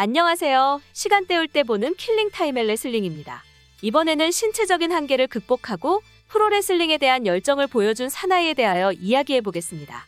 안녕하세요. 시간 때울 때 보는 킬링 타임의 레슬링입니다. 이번에는 신체적인 한계를 극복하고 프로레슬링에 대한 열정을 보여준 사나이에 대하여 이야기해 보겠습니다.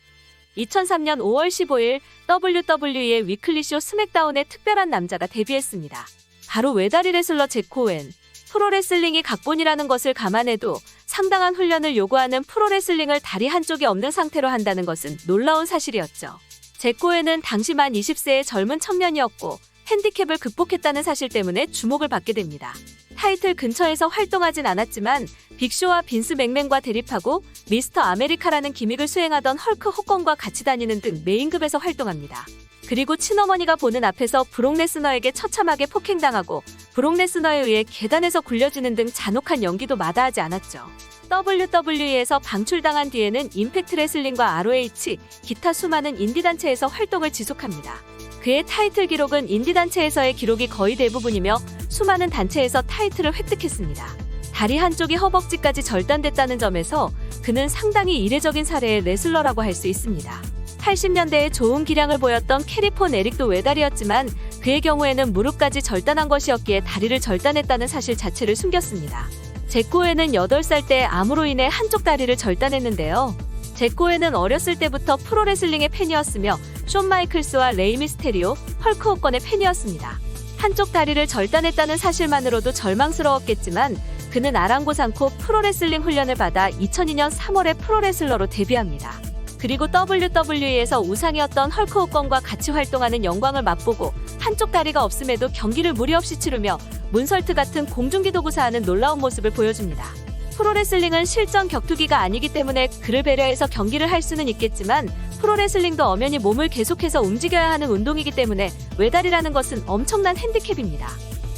2003년 5월 15일 WWE의 위클리쇼 스맥다운에 특별한 남자가 데뷔했습니다. 바로 외다리 레슬러 제코웬. 프로레슬링이 각본이라는 것을 감안해도 상당한 훈련을 요구하는 프로레슬링을 다리 한쪽이 없는 상태로 한다는 것은 놀라운 사실이었죠. 제코에는 당시 만 20세의 젊은 청년이었고 핸디캡을 극복했다는 사실 때문에 주목을 받게 됩니다. 타이틀 근처에서 활동하진 않았지만 빅쇼와 빈스 맥맨과 대립하고 미스터 아메리카라는 기믹을 수행하던 헐크 호건과 같이 다니는 등 메인급에서 활동합니다. 그리고 친어머니가 보는 앞에서 브록 레스너에게 처참하게 폭행당하고 브록 레스너에 의해 계단에서 굴려지는 등 잔혹한 연기도 마다하지 않았죠. WWE에서 방출당한 뒤에는 임팩트 레슬링과 ROH, 기타 수많은 인디단체에서 활동을 지속합니다. 그의 타이틀 기록은 인디단체에서의 기록이 거의 대부분이며 수많은 단체에서 타이틀을 획득했습니다. 다리 한쪽이 허벅지까지 절단됐다는 점에서 그는 상당히 이례적인 사례의 레슬러라고 할 수 있습니다. 80년대에 좋은 기량을 보였던 캐리폰 에릭도 외다리였지만 그의 경우에는 무릎까지 절단한 것이었기에 다리를 절단했다는 사실 자체를 숨겼습니다. 제코에는 8살 때 암으로 인해 한쪽 다리를 절단했는데요. 제코에는 어렸을 때부터 프로레슬링의 팬이었으며 숀 마이클스와 레이 미스테리오, 헐크 호건의 팬이었습니다. 한쪽 다리를 절단했다는 사실만으로도 절망스러웠겠지만 그는 아랑곳 않고 프로레슬링 훈련을 받아 2002년 3월에 프로레슬러로 데뷔합니다. 그리고 WWE에서 우상이었던 헐크 호건과 같이 활동하는 영광을 맛보고 한쪽 다리가 없음에도 경기를 무리 없이 치르며 문설트 같은 공중기 도 구사하는 놀라운 모습을 보여줍니다. 프로레슬링은 실전 격투기가 아니기 때문에 그를 배려해서 경기를 할 수는 있겠지만 프로레슬링도 엄연히 몸을 계속해서 움직여야 하는 운동이기 때문에 외다리라는 것은 엄청난 핸디캡입니다.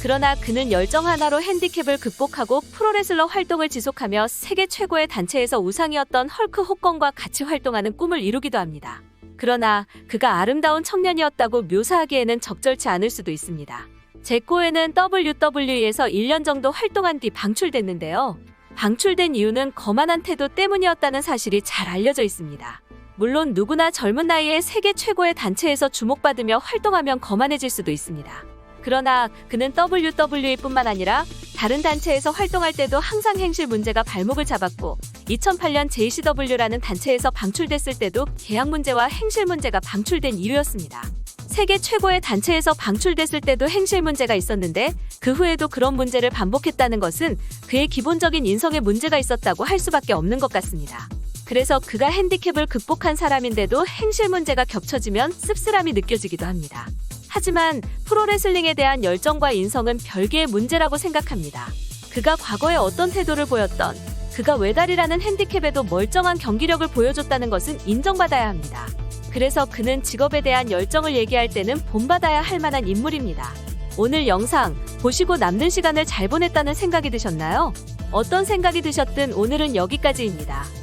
그러나 그는 열정 하나로 핸디캡을 극복하고 프로레슬러 활동을 지속하며 세계 최고의 단체에서 우상이었던 헐크 호건과 같이 활동하는 꿈을 이루기도 합니다. 그러나 그가 아름다운 청년이었다고 묘사하기에는 적절치 않을 수도 있습니다. 제코에는 WWE에서 1년 정도 활동한 뒤 방출됐는데요. 방출된 이유는 거만한 태도 때문이었다는 사실이 잘 알려져 있습니다. 물론 누구나 젊은 나이에 세계 최고의 단체에서 주목받으며 활동하면 거만해질 수도 있습니다. 그러나 그는 WWE뿐만 아니라 다른 단체에서 활동할 때도 항상 행실 문제가 발목을 잡았고 2008년 JCW라는 단체에서 방출됐을 때도 계약 문제와 행실 문제가 방출된 이유였습니다. 세계 최고의 단체에서 방출됐을 때도 행실 문제가 있었는데 그 후에도 그런 문제를 반복했다는 것은 그의 기본적인 인성에 문제가 있었다고 할 수밖에 없는 것 같습니다. 그래서 그가 핸디캡을 극복한 사람인데도 행실 문제가 겹쳐지면 씁쓸함이 느껴지기도 합니다. 하지만 프로레슬링에 대한 열정과 인성은 별개의 문제라고 생각합니다. 그가 과거에 어떤 태도를 보였던 그가 외다리라는 핸디캡에도 멀쩡한 경기력을 보여줬다는 것은 인정받아야 합니다. 그래서 그는 직업에 대한 열정을 얘기할 때는 본받아야 할 만한 인물입니다. 오늘 영상 보시고 남는 시간을 잘 보냈다는 생각이 드셨나요? 어떤 생각이 드셨든 오늘은 여기까지입니다.